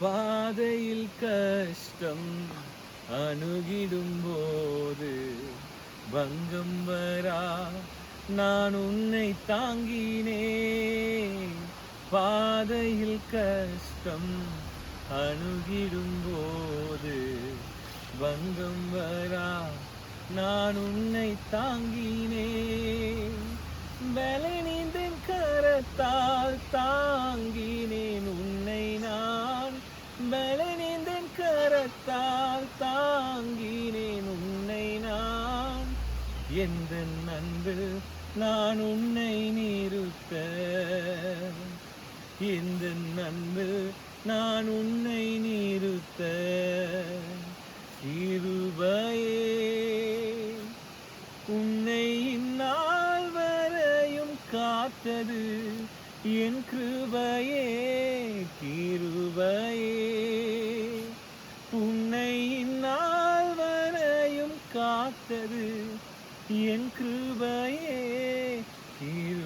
பாதையில் கஷ்டம் அணுகிடும் போது பங்கம் வரா. நான் உன்னை தாங்கினே பாதையில் கஷ்டம் அணுகிடும் போது பங்கம் வரா. நான் உன்னை தாங்கினேன். பலனிந்தன் கரத்தால் தான் கரத்தால் தாங்கினேன் உன்னை நான். எந்த அன்பு நான் உன்னை நிறுத்த எந்த அன்பு நான் உன்னை நிறுத்த இருபயே உன்னை இந்நாள் வரையும் காத்தது என் கிருபையே. என்னை இந்நாள் வரையும் காத்தது என் கிருபையே. கிருபையே